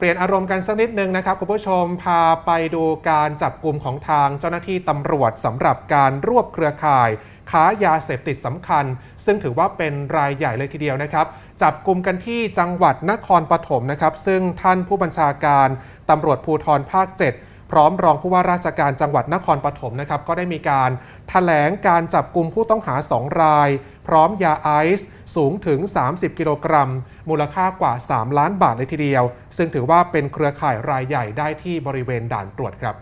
เปลี่ยนอารมณ์กันสักนิดนึงนะครับคุณผู้ชมพาไปดูการจับกลุ่มของทางเจ้าหน้าที่ตำรวจสำหรับการรวบเครือข่าย ค้ายาเสพติดสำคัญ ซึ่งถือว่าเป็นรายใหญ่เลยทีเดียวนะครับ จับกลุ่มกันที่จังหวัดนครปฐมนะครับ ซึ่งท่านผู้บัญชาการตำรวจภูธรภาค 7 พร้อมรองผู้ว่าราชการจังหวัดนครปฐมนะครับก็ได้มีการแถลงการจับกลุ่มผู้ต้องหา 2 ราย พร้อมยาไอซ์สูงถึง 30 กิโลกรัม มูลค่ากว่า 3 ล้านบาทเลยทีเดียว ซึ่งถือว่าเป็นเครือข่ายรายใหญ่ได้ที่บริเวณด่านตรวจครับ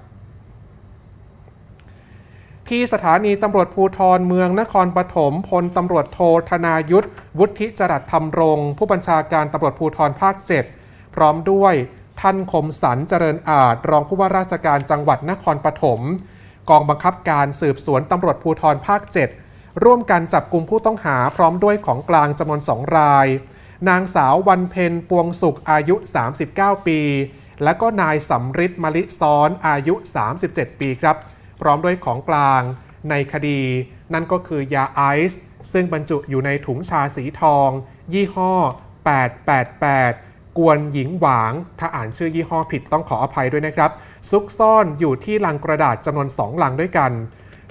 ที่สถานีตำรวจภูธรเมืองนครปฐมพลตำรวจโทธนายุทธวุฒิจรัสธรรมรง ผู้บัญชาการตำรวจภูธรภาค 7 พร้อมด้วย ท่านคมสันเจริญอาจรองผู้ว่าราชการจังหวัดนครปฐมกองบังคับการสืบสวนตำรวจภูธรภาค 7 ร่วมกันจับกลุ่มผู้ต้องหาพร้อมด้วยของกลางจำนวนสองราย นางสาววันเพ็ญปวงสุขอายุ 39 ปี และก็นายสำริดมลิซ้อนอายุ 37 ปีครับ พร้อมด้วยของกลางในคดี นั่นก็คือยาไอซ์ซึ่งบรรจุอยู่ในถุงชาสีทอง ยี่ห้อ 888 กวนหญิงหวาง ถ้าอ่านชื่อยี่ห้อผิดต้องขออภัยด้วยนะครับ ซุกซ่อนอยู่ที่ลังกระดาษจำนวน 2 ลังด้วยกัน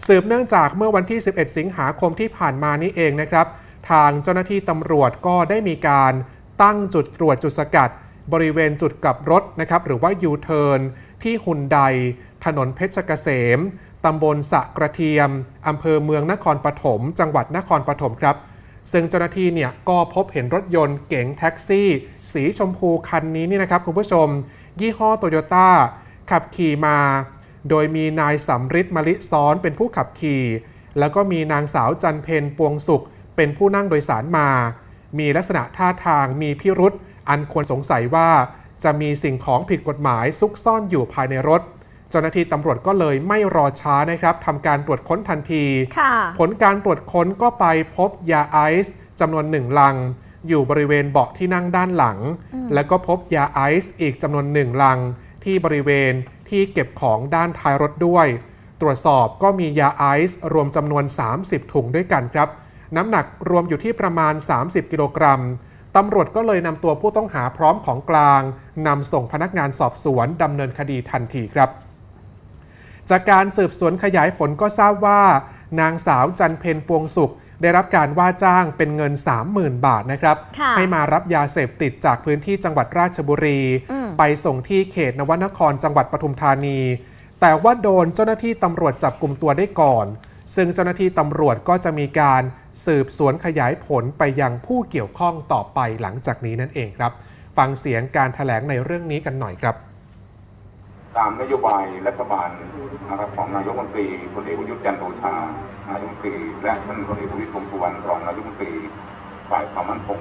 สืบเนื่องจากเมื่อวันที่ 11 สิงหาคมที่ผ่านมานี้เองนะครับ ทางเจ้าหน้าที่ตำรวจก็ได้มีการตั้งจุดตรวจจุดสกัด บริเวณจุดกลับรถนะครับหรือว่ายูเทิร์นที่หุนไดถนนเพชรเกษมตำบลสะกระเทียมอำเภอเมืองนครปฐม จังหวัดนครปฐมครับ ซึ่งเจ้าหน้าที่เนี่ยก็พบเห็นรถยนต์เก๋งแท็กซี่ สีชมพูคันนี้นี่นะครับคุณผู้ชม ยี่ห้อโตโยต้าขับขี่มา โดยมีนายสำริดมะลิซ้อนเป็นผู้ขับขี่ แล้วก็มีนางสาวจันเพนปวงสุข เป็นผู้นั่งโดยสารมา มีลักษณะท่าทางมีพิรุษอันควรสงสัยว่าจะมีสิ่งของผิดกฎหมายซุกซ่อนอยู่ภายในรถ เจ้าหน้าที่ตำรวจก็เลยไม่รอช้านะครับทำการตรวจค้นทันทีค่ะผลการตรวจค้นก็ไปพบยาไอซ์จำนวนหนึ่งลัง อยู่บริเวณเบาะที่นั่งด้านหลัง แล้วก็พบยาไอซ์อีกจำนวนหนึ่งลัง ที่บริเวณที่เก็บของด้านท้ายรถด้วย ตรวจสอบก็มียาไอซ์รวมจำนวน 30 ถุงด้วยกันครับ น้ำหนักรวมอยู่ที่ประมาณ 30 กิโลกรัมตำรวจก็เลยนำตัวผู้ต้องหาพร้อมของกลางนำส่งพนักงานสอบสวนดำเนินคดีทันทีครับ จากการสืบสวนขยายผลก็ทราบว่า นางสาวจันเพนปวงสุข ได้รับการว่าจ้างเป็นเงิน 30,000 บาทนะครับค่ะให้มารับยาเสพติดจากพื้นที่จังหวัดราชบุรีอืมไปส่งที่เขตนวนครจังหวัดปทุมธานี แต่ว่าโดนเจ้าหน้าที่ตำรวจจับกลุ่มตัวได้ก่อน ซึ่งเจ้าหน้าที่ตำรวจก็จะมีการสืบสวนขยายผลไปยังผู้เกี่ยวข้องต่อไปหลังจากนี้นั่นเองครับ ฟังเสียงการแถลงในเรื่องนี้กันหน่อยครับ ตามนโยบายรัฐบาลนะครับของนายกมนตรีพลเอกประยุทธ์จันทร์โอชานายกมนตรีและท่านพลเอกประวิตรวงสุวรรณรองนายกมนตรีฝ่ายความมั่นคง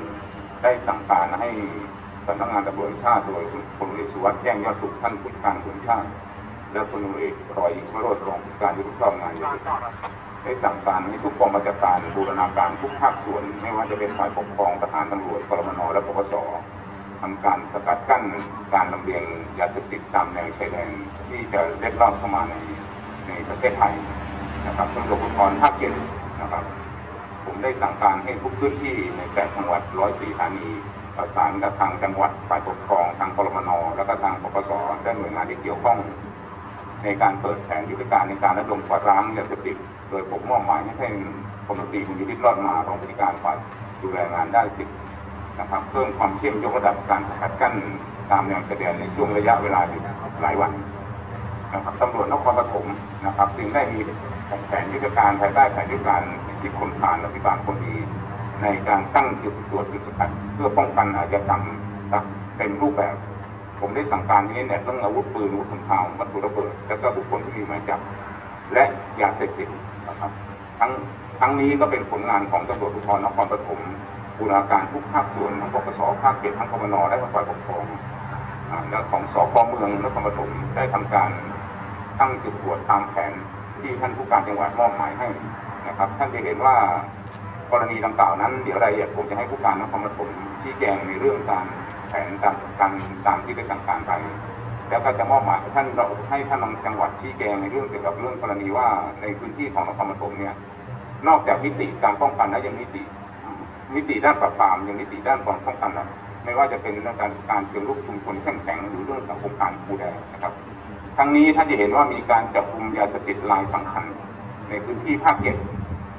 ได้สั่งการให้สำนักงานตำรวจแห่งชาติโดยพลเอกสุวัสดิ์แจ้งยอดสุขท่านผู้การตำรวจแห่งชาติ และพลเอกรอยพระโรดรองผู้การยุติธรรงานยาเสพติดได้สั่งการให้ทุกกองบัญชาการบูรณาการทุกภาคส่วน ไม่ว่าจะเป็นฝ่ายปกครองประธานตำรวจกรมนและปปส ทำการสกัดกั้นการลำเลียงยาเสพติดตามแนวชายแดนที่จะเล็ดลอดเข้ามาในในประเทศไทยนะครับตำรวจภูธรภาคเจ็ดนะครับ ผมได้สั่งการให้ทุกพื้นที่ในแปดจังหวัด104สถานีประสานกับทางจังหวัดฝ่ายปกครองทางกรมนแล้วก็ทางปปสและหน่วยงานที่เกี่ยวข้อง ในการเปิดแผนยุทธการในการระดมกวาดล้างยาเสพติดโดยผมมอบหมายให้ท่านพลตรีบุญยฤทธิรอดมา รองผู้การฝ่ายดูแลงานได้ติด นะครับเพิ่มความเข้มยกระดับการสกัดกั้นตามแนวชายแดนในช่วงระยะเวลาอยู่หลายวันนะครับตำรวจนครปฐมนะครับจึงได้มีแผนยุทธการภายใต้แผนยุทธการชิดคนผ่านและพิบาลคนดีในการตั้งจุดตรวจจุดสกัดเพื่อป้องกันอาชญากรรมเต็มรูปแบบ ผมได้สั่งการนี้เนี่ยเรื่องอาวุธปืนอาวุธสงครามวัตถุระเบิด และก็บุคคลที่มีหมายจับและยาเสพติดนะครับทั้งทั้งนี้ก็เป็นผลงานของตำรวจภูธรนครปฐม บูรณาการทุกภาคส่วนทั้งปปสภาคเจ็ดทั้งกมนและฝ่ายปกครองและของสพเมืองนครปฐมได้ทำการตั้งจุดตรวจตามแผนที่ท่านผู้การจังหวัดมอบหมายให้นะครับ ท่านจะเห็นว่ากรณีดังกล่าวนั้นเดี๋ยวรายละเอียดผมจะให้ผู้การนครปฐมชี้แจงในเรื่องการแผนตามการตามที่ได้สั่งการไปแล้วก็จะมอบหมายท่านเราให้ท่านจังหวัดชี้แจงในเรื่องเกี่ยวกับเรื่องกรณีว่าในพื้นที่ของนครปฐมเนี่ยนอกจากมิติการป้องกันแล้วยังมิติ มิติด้านปราบปรามยังมิติด้านความป้องกันอไม่ว่าจะเป็นเรื่องการการเชิงรุกชุมชนเข้มแข็งหรือเรื่องของโครงการคูแดงนะครับ ทั้งนี้ท่านจะเห็นว่ามีการจับกลุ่มยาเสพติดรายสำคัญ ในพื้นที่ภาคเจ็ด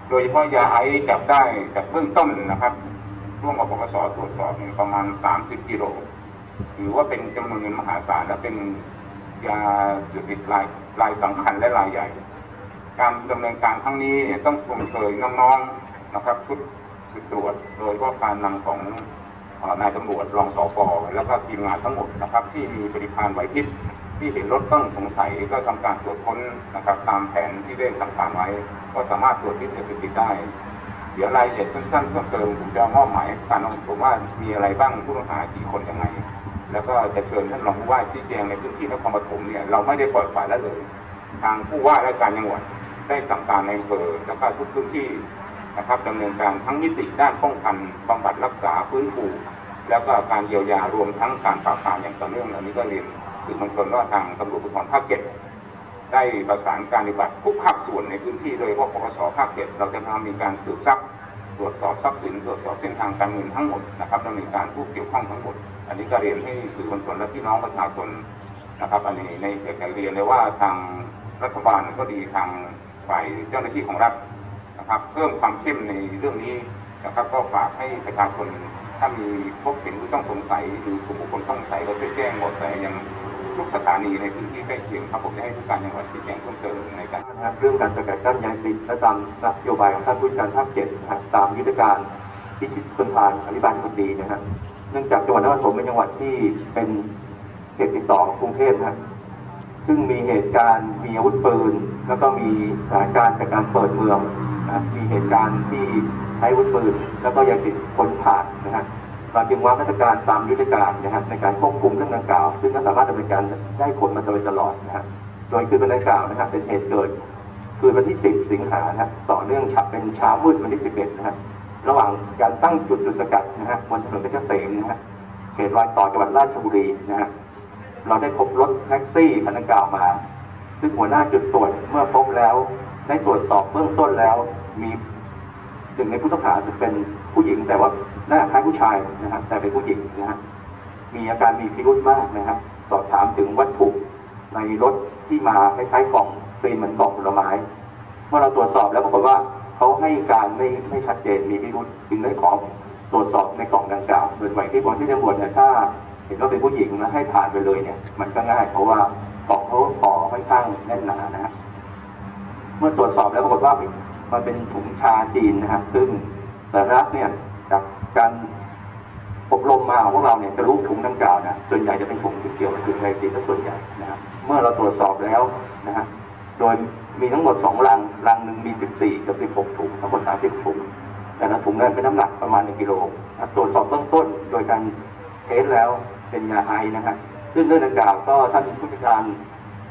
โดยเฉพาะยาไอซ์จับได้จากเบื้องต้นนะครับ ร่วมกับปปสตรวจสอบเนี่ยประมาณ 30 กิโลถือว่าเป็นจำนวนเงินมหาศาลและเป็นยาเสพติดรายรายสำคัญและรายใหญ่ การดำเนินการครั้งนี้เนี่ยต้องชมเชยน้องๆนะครับชุด ชุดตรวจโดยว่าการนำของอนายตำรวจรองสปแล้วก็ทีมงานทั้งหมดนะครับ ที่มีปฏิภาณไหวพริบที่เห็นรถต้องสงสัยก็ทำการตรวจค้นนะครับ ตามแผนที่ได้สั่งการไว้ ก็สามารถตรวจยึดยาเสพติดได้ เดี๋ยวรายละเอียดสั้นๆเพิ่มเติมผมจะมอบหมายการลงผมว่ามีอะไรบ้างผู้ต้องหากี่คนยังไง แล้วก็จะเชิญท่านรองผู้ว่าชี้แจงในพื้นที่นครปฐมเนี่ยเราไม่ได้ปล่อยปละละเลย ทางผู้ว่าและการจังหวัดได้สั่งการในอำเภอแล้วก็ทุกพื้นที่ นะครับดำเนินการทั้งมิติด้านป้องกันบำบัดรักษาฟื้นฟู แล้วก็การเยียวยารวมทั้งการปราบปรามอย่างต่อเนื่องอันนี้ก็เรียนสื่อมวลชนว่าทางตำรวจภูธรภาคเจ็ดได้ประสานการปฏิบัติทุกภาคส่วนในพื้นที่โดยเฉพาปปสภาคเจ็ดเราจะทำมีการสืบทรัพย์ตรวจสอบทรัพย์สินตรวจสอบเส้นทางการเงินทั้งหมดนะครับดำเนินการผู้เกี่ยวข้องทั้งหมด อันนี้ก็เรียนให้สื่อมวลชนและพี่น้องประชาชนนะครับอันนี้ในเอกเรียนเลยว่าทางรัฐบาลก็ดีทางฝ่ายเจ้าหน้าที่ของรัฐ นะครับ เพิ่มความเข้มในเรื่องนี้นะครับ ก็ฝากให้ประชาชนถ้ามีพบเห็นผู้ต้องสงสัยหรือกลุ่มบุคคลต้องสงสัยก็ช่วยแจ้งเบาะแสยังทุกสถานีในพื้นที่ใกล้เคียงครับผมจะให้ผู้การจังหวัดชี้แจงเพิ่มเติมในการเรื่องการสกัดกั้นยาเสพติดและตามนโยบายของท่านผู้การภาคเจ็ดนตามยุทธการที่ชิดคนพานอภิบาลคนดีนะครับเนื่องจากจังหวัดนครปฐมเป็นจังหวัดที่เป็นเขตติดต่อกรุงเทพนะครับซึ่งมีเหตุการณ์มีอาวุธปืน แล้วก็มีสถานการณ์จากการเปิดเมือง นะมีเหตุการณ์ที่ใช้วุธปืนแล้วก็ยาเสพติดคนผ่านนะครับเราจึงวางมาตรการตามยุทธการนะครับในการควบคุมเรื่องดังกล่าว ซึ่งก็สามารถดำเนินการได้ผลมาโดยตลอดนะครับโดยคือเป็นดังกล่าวนะครับเป็นเหตุเกิดคืนวันที่ 10 สิงหานะครับต่อเนื่องฉับเป็นเช้ามืดวันที่ 11 นะครับระหว่างการตั้งจุดจุดสกัดนะฮะบนถนนเพชรเกษมนะฮะเขตรอยต่อจังหวัดราชบุรีนะฮะเราได้พบรถแท็กซี่คันดังกล่าวมา ซึ่งหัวหน้าจุดตรวจเมื่อพบแล้ว ได้ตรวจสอบเบื้องต้นแล้วมีหนึ่งในผู้ต้องหาซึ่งเป็นผู้หญิงแต่ว่าหน้าคล้ายผู้ชายนะฮะแต่เป็นผู้หญิงนะฮะมีอาการมีพิรุธมากนะครับสอบถามถึงวัตถุในรถที่มาคล้ายๆกล่องซีนเหมือนกล่องผลไม้เมื่อเราตรวจสอบแล้วปรากฏว่าเขาให้การไม่ไม่ชัดเจนมีพิรุธจึงได้ขอตรวจสอบในกล่องดังกล่าวโดยไหวที่บอกที่ตำรวจเนี่ยถ้าเห็นว่าเป็นผู้หญิงแล้วให้ผ่านไปเลยเนี่ย มันก็ง่ายเพราะว่ากล่องเขาห่อค่อนข้างแน่นหนานะฮะ เมื่อตรวจสอบแล้วปรากฏว่ามันเป็นถุงชาจีนนะฮะซึ่งสาระเนี่ยจากการอบรมมาของพวกเราเนี่ยจะรู้ถุงดังกล่าวนะส่วนใหญ่จะเป็นถุงที่เกี่ยวกับถุงไนติดส่วนใหญ่นะครับเมื่อเราตรวจสอบแล้วนะฮะโดยมีทั้งหมดสองรังรังหนึ่งมี 14 กับ 16 ถุงทั้งหมด 30 ถุง แต่ละถุงนั้นเป็นน้ำหนักประมาณ 1 กิโลตรวจสอบเบื้องต้นโดยการเทสแล้วเป็นยาไอนะครับซึ่งเรื่องดังกล่าวก็ท่านผู้จัดการ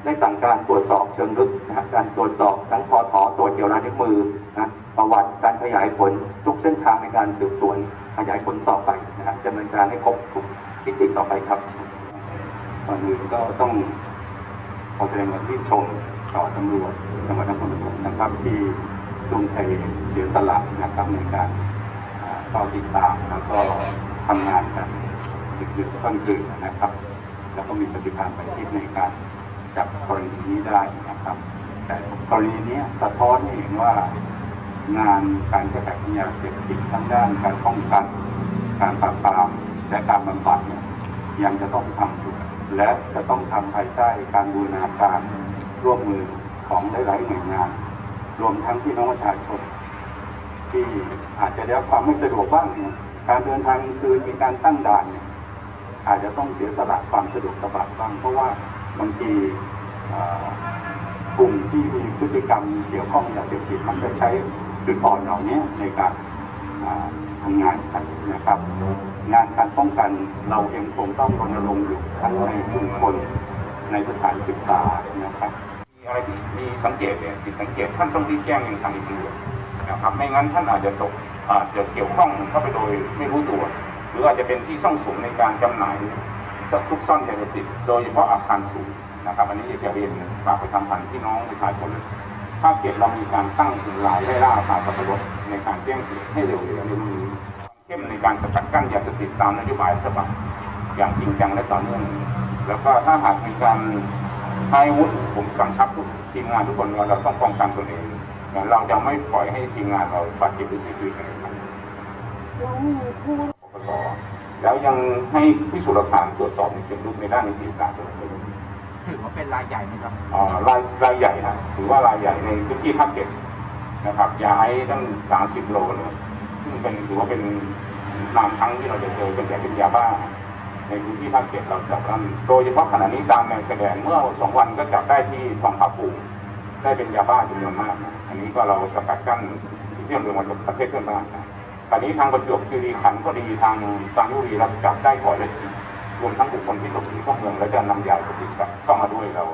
ได้สั่งการตรวจสอบเชิงลึกนะการตรวจสอบทั้งพอถอตรวจเกี่ยวลายนิ้วมือนะประวัติการขยายผลทุกเส้นทางในการสืบสวนขยายผลต่อไปนะครับดำเนินการให้ครบทุกมิติต่อไปครับก่อนอื่นก็ต้องขอแสดงความชื่นชมต่อตำรวจจังหวัดนครปฐมนะครับ ที่ทุ่มเทเสียสละนะครับในการอ่าเฝ้าติดตามแล้วก็ทำงานกันดึกๆค่ำคืนนะครับ แล้วก็มีปฏิภาณไปที่ในการ จับกรณีนี้ได้นะครับ แต่กรณีนี้สะท้อนให้เห็นว่างานการแก้ไขปัญญาเสพติดทั้งด้านการป้องกัน การปราบปรามและการบำบัดเนี่ยยังจะต้องทำอยู่และจะต้องทำภายใต้การบูรณาการร่วมมือของหลายๆหน่วยงาน รวมทั้งพี่น้องประชาชน ที่อาจจะได้รับความไม่สะดวกบ้างเนี่ยการเดินทางกลางคืนมีการตั้งด่านเนี่ยอาจจะต้องเสียสละความสะดวกสบายบ้างเพราะว่า บางทีกลุ่มที่มีพฤติกรรมเกี่ยวข้องยาเสพติดมันก็ใช้จุดอ่อนเหล่านี้ในการอ่าทำงานกันนะครับ งานการป้องกันเราเองคงต้องรณรงค์อยู่ทั้งในชุมชนในสถานศึกษานะครับ มีอะไรมีสังเกตเนี่ยผิดสังเกตท่านต้องรีบแจ้งยังทางตำรวจนะครับไม่งั้นท่านอาจจะตกอาจจะเกี่ยวข้องเข้าไปโดยไม่รู้ตัว หรืออาจจะเป็นที่ซ่องสุมในการจำหน่าย ซุกซ่อนยาเสพติดโดยเฉพาะอาคารสูงนะครับ อันนี้อยากจะเรียนฝากประชาพันธ์พี่น้องประชาชนภาคเก็ตเรามีการตั้งหลายไล่ล่าปลาสับปะรดในการแจ้งเหตุให้เร็วๆในเรื่องนี้เข้มในการสกัดกั้นยาเสพติดตามนโยบายรัฐบาลอย่างจริงจังและต่อเนื่องแล้วก็ถ้าหากมีการให้วุธผมกำชับทุกทีมงานทุกคนว่าเราต้องป้องกันตนเองเราจะไม่ปล่อยให้ทีมงานเราบาดเจ็บหรือเสียชีวิตในครั้งนี้ปปส แล้วยังให้พิสูจน์หลักฐานตรวจสอบในเชิงลึกในด้านนิติศาสตร์ด้วยถือว่าเป็นรายใหญ่ไหมครับอ่ารายรายใหญ่นะถือว่ารายใหญ่ในพื้นที่ภาคเจ็ดนะครับยาไอซ์ตั้ง30โลเนี่ยซึ่งเป็นถือว่าเป็นนามครั้งที่เราจะเจอส่วนใหญ่เป็นยาบ้า ในพื้นที่ภาคเจ็ดเราจับนั่นโดยเฉพาะขณะนี้ตามแนวชายแดนเมื่อสองวันก็จับได้ที่ทองผาภูมิได้เป็นยาบ้าจำนวนมากนะอันนี้ก็เราสกัดกั้นที่เรื่องมันประเทศเพื่อนบ้านนะ ตอนนี้ทางประจวบคีรีขันธ์ก็ดีทางกาญจนบุรีเราจับได้ก่อนเลยทีรวมทั้งบุคคลที่หลบหนีเข้าเมืองและจะนำยาเสพติดกลับเข้ามาด้วยเรา